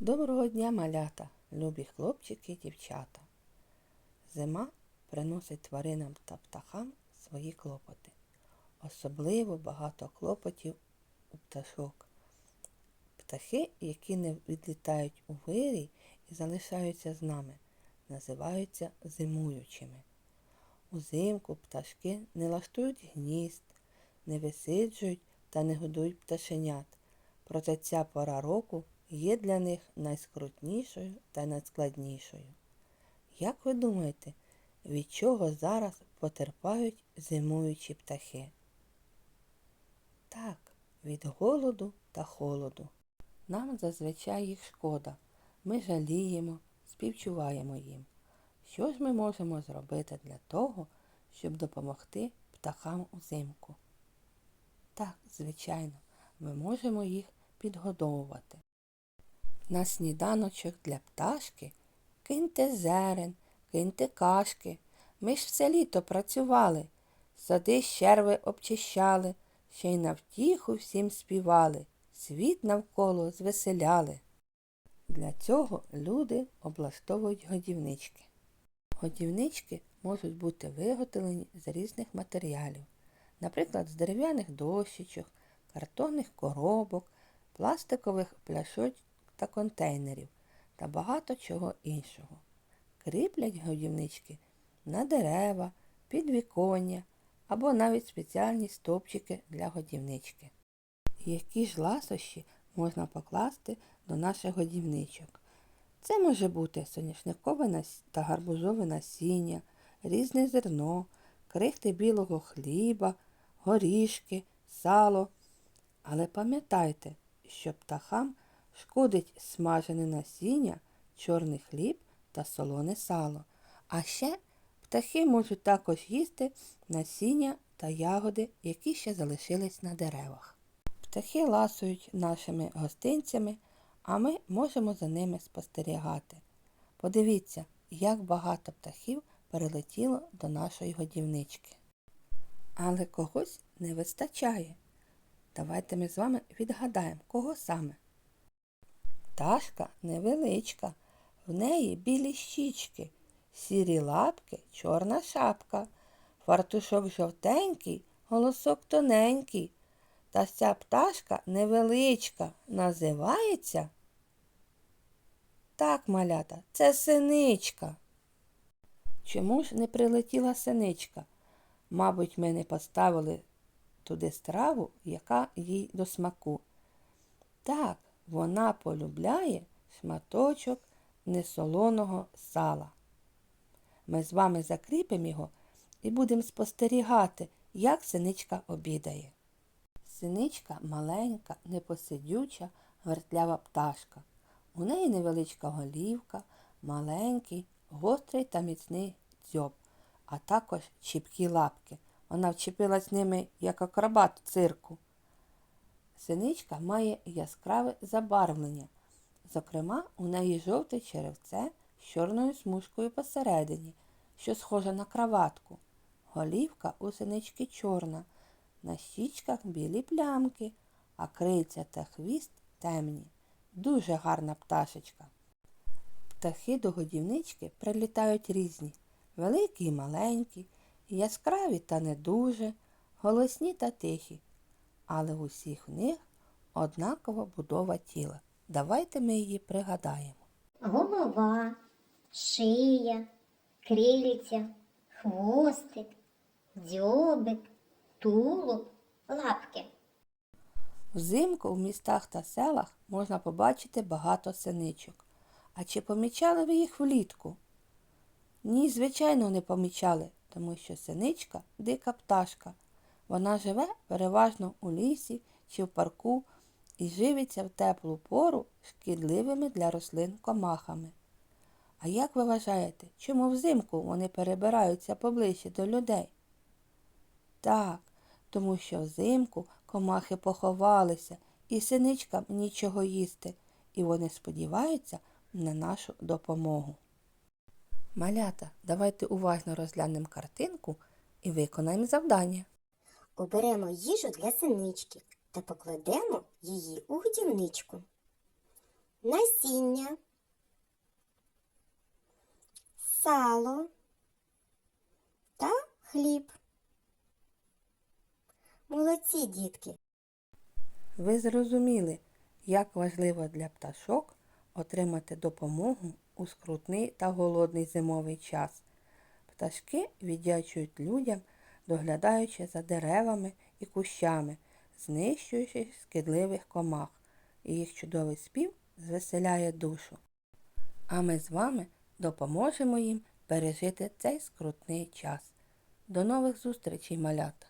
Доброго дня, малята, любі хлопчики і дівчата. Зима приносить тваринам та птахам свої клопоти. Особливо багато клопотів у пташок. Птахи, які не відлітають у вирій і залишаються з нами, називаються зимуючими. Узимку пташки не лаштують гнізд, не висиджують та не годують пташенят. Проте ця пора року є для них найскрутнішою та найскладнішою. Як ви думаєте, від чого зараз потерпають зимуючі птахи? Так, від голоду та холоду. Нам зазвичай їх шкода. Ми жаліємо, співчуваємо їм. Що ж ми можемо зробити для того, щоб допомогти птахам узимку? Так, звичайно, ми можемо їх підгодовувати. На сніданочок для пташки киньте зерен, киньте кашки. Ми ж все літо працювали, сади щерви обчищали, ще й на втіху всім співали, світ навколо звеселяли. Для цього люди облаштовують годівнички. Годівнички можуть бути виготовлені з різних матеріалів, наприклад, з дерев'яних дощечок, картонних коробок, пластикових пляшок та контейнерів та багато чого іншого. Кріплять годівнички на дерева, підвіконня або навіть спеціальні стовпчики для годівнички. Які ж ласощі можна покласти до наших годівничок? Це може бути соняшникове та гарбузове насіння, різне зерно, крихти білого хліба, горішки, сало. Але пам'ятайте, що птахам шкодить смажене насіння, чорний хліб та солоне сало. А ще птахи можуть також їсти насіння та ягоди, які ще залишились на деревах. Птахи ласують нашими гостинцями, а ми можемо за ними спостерігати. Подивіться, як багато птахів перелетіло до нашої годівнички. Але когось не вистачає. Давайте ми з вами відгадаємо, кого саме. Пташка невеличка, в неї білі щічки, сірі лапки, чорна шапка, фартушок жовтенький, голосок тоненький. Та ця пташка невеличка, називається. Так, малята, це синичка. Чому ж не прилетіла синичка? Мабуть, ми не поставили туди страву, яка їй до смаку. Так, вона полюбляє шматочок несолоного сала. Ми з вами закріпимо його і будемо спостерігати, як синичка обідає. Синичка маленька, непосидюча, вертлява пташка. У неї невеличка голівка, маленький, гострий та міцний дзьоб, а також чіпкі лапки. Вона вчепилась ними, як акробат в цирку. Синичка має яскраве забарвлення. Зокрема, у неї жовте черевце з чорною смужкою посередині, що схоже на краватку. Голівка у синички чорна, на щічках білі плямки, а крильця та хвіст темні. Дуже гарна пташечка. Птахи до годівнички прилітають різні, великі і маленькі, яскраві та не дуже, голосні та тихі. Але у всіх них однакова будова тіла. Давайте ми її пригадаємо. голова, шия, крильця, хвостик, дзьобик, тулуб, лапки. Взимку в містах та селах можна побачити багато синичок. А чи помічали ви їх влітку? Ні, звичайно, не помічали, тому що синичка дика пташка. Вона живе переважно у лісі чи в парку і живиться в теплу пору шкідливими для рослин комахами. А як ви вважаєте, чому взимку вони перебираються поближче до людей? Так, тому що взимку комахи поховалися, і синичкам нічого їсти, і вони сподіваються на нашу допомогу. Малята, давайте уважно розглянемо картинку і виконаємо завдання. Оберемо їжу для синички та покладемо її у годівничку. насіння, сало та хліб. Молодці, дітки! Ви зрозуміли, як важливо для пташок отримати допомогу у скрутний та голодний зимовий час. Пташки віддячують людям, доглядаючи за деревами і кущами, знищуючи шкідливих комах, і їх чудовий спів звеселяє душу. А ми з вами допоможемо їм пережити цей скрутний час. До нових зустрічей, малята!